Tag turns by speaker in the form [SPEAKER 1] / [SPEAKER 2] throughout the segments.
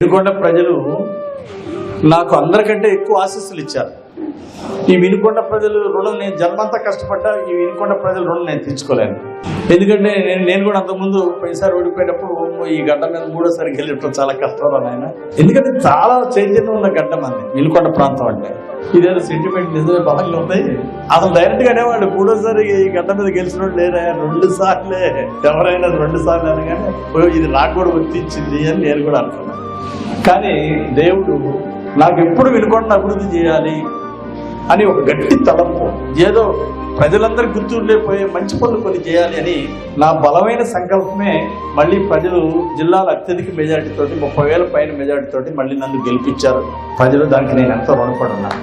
[SPEAKER 1] వినుకొండ ప్రజలు నాకు అందరికంటే ఎక్కువ ఆశీస్సులు ఇచ్చారు. ఈ వినుకొండ ప్రజలు రుణం నేను జన్మంతా కష్టపడ్డా ఈ వినుకొండ ప్రజల రుణం నేను తీర్చుకోలేను. ఎందుకంటే నేను నేను కూడా అంతకుముందు పోయినసారి ఓడిపోయినప్పుడు ఈ గడ్డ మీద మూడోసారి గెలిపడం చాలా కష్టం ఆయన ఎందుకంటే చాలా చైతన్యం ఉన్న గడ్డ మంది వినుకొండ ప్రాంతం అంటే. ఇదేదో సెంటిమెంట్ నిజమే బలంగా ఉంది. అసలు డైరెక్ట్గా అనేవాడు మూడోసారి ఈ గడ్డ మీద గెలిచిన లేరా? రెండు సార్లే. ఎవరైనా రెండు సార్లు అనగానే "ఓ, ఇది నాకు కూడా వర్తించింది అని నేను కూడా అనుకున్నాను. కానీ దేవుడు నాకు ఎప్పుడు వినుకొండ అభివృద్ధి చేయాలి అని ఒక గట్టి తలంపు. ఏదో ప్రజలందరూ గుర్తుండిపోయే మంచి పనులు కొన్ని చేయాలి అని నా బలమైన సంకల్పమే మళ్ళీ ప్రజలు జిల్లాల అత్యధిక మెజార్టీతో ముప్పై వేల పైన మెజార్టీతో మళ్ళీ నన్ను గెలిపించారు. ప్రజలు దానికి నేను ఎంతో రుణపడున్నాను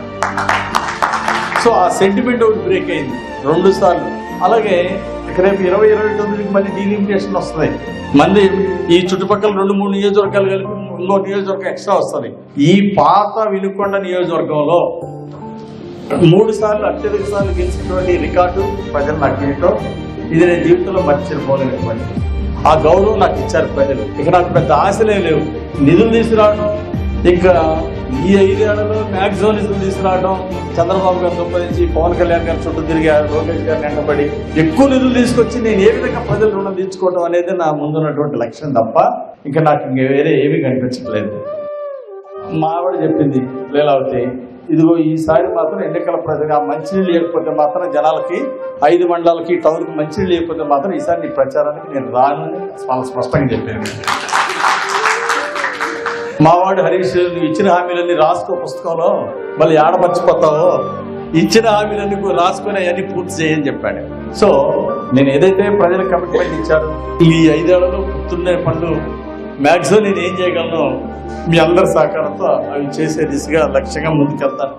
[SPEAKER 1] సో ఆ సెంటిమెంట్ ఒకటి బ్రేక్ అయింది. రెండు సార్లు. అలాగే ఇక రేపు ఇరవై ఇరవై తొమ్మిదికి మళ్ళీ డీలిమిటేషన్ వస్తుంది. మళ్ళీ ఈ చుట్టుపక్కల రెండు మూడు నియోజకవర్గాలు కలిపి ఇంకో నియోజకవర్గం ఎక్స్ట్రా వస్తుంది. ఈ పాత వినుకొండ నియోజకవర్గంలో మూడు సార్లు అత్యధిక సార్లు గెలిచినటువంటి రికార్డు ప్రజలు నాకు చేయటం ఇది నేను జీవితంలో మర్చిపోలేనటువంటి ఆ గౌరవం నాకు ఇచ్చారు ప్రజలు. ఇక నాకు పెద్ద ఆశలే లేవు. నిధులు తీసుకురావడం ఇంకా ఈ ఐదేళ్ళలో మ్యాక్సిమం నిధులు తీసుకురావడం చంద్రబాబు గారు సంపాదించి పవన్ కళ్యాణ్ గారు చుట్టూ తిరిగారు లోకేష్ గారు వెంటబడి ఎక్కువ నిధులు తీసుకొచ్చి నేను ఏ విధంగా ప్రజల రుణం తీర్చుకోవడం అనేది నా ముందున్నటువంటి లక్ష్యం తప్ప ఇంకా నాకు ఇంక వేరే ఏమీ కనిపించట్లేదు. మా ఆవిడ చెప్పింది లీలావతి ఇదిగో ఈసారి మాత్రం ఎన్నికల ప్రజగా మంచినీళ్ళు లేకపోతే మాత్రం జనాలకి ఐదు మండలాలకి టౌన్కి మంచినీళ్ళు లేకపోతే మాత్రం ఈసారి నీ ప్రచారానికి నేను రాను చాలా స్పష్టంగా చెప్పాను. మావాడు హరీష్ నువ్వు ఇచ్చిన హామీలన్నీ రాసుకో పుస్తకంలో. మళ్ళీ ఆడ మర్చిపోతావో ఇచ్చిన హామీలన్నీ కూడా రాసుకుని అవన్నీ పూర్తి చేయని చెప్పాడు. సో నేను ఏదైతే ప్రజలకు కమిట్మెంట్ ఇచ్చాను ఈ ఐదేళ్ళలో గుర్తుండే పనులు మ్యాక్సిమం నేను ఏం చేయగలను? మీ అందరి సహకారంతో అవి చేసే దిశగా లక్ష్యంగా ముందుకెళ్తాను.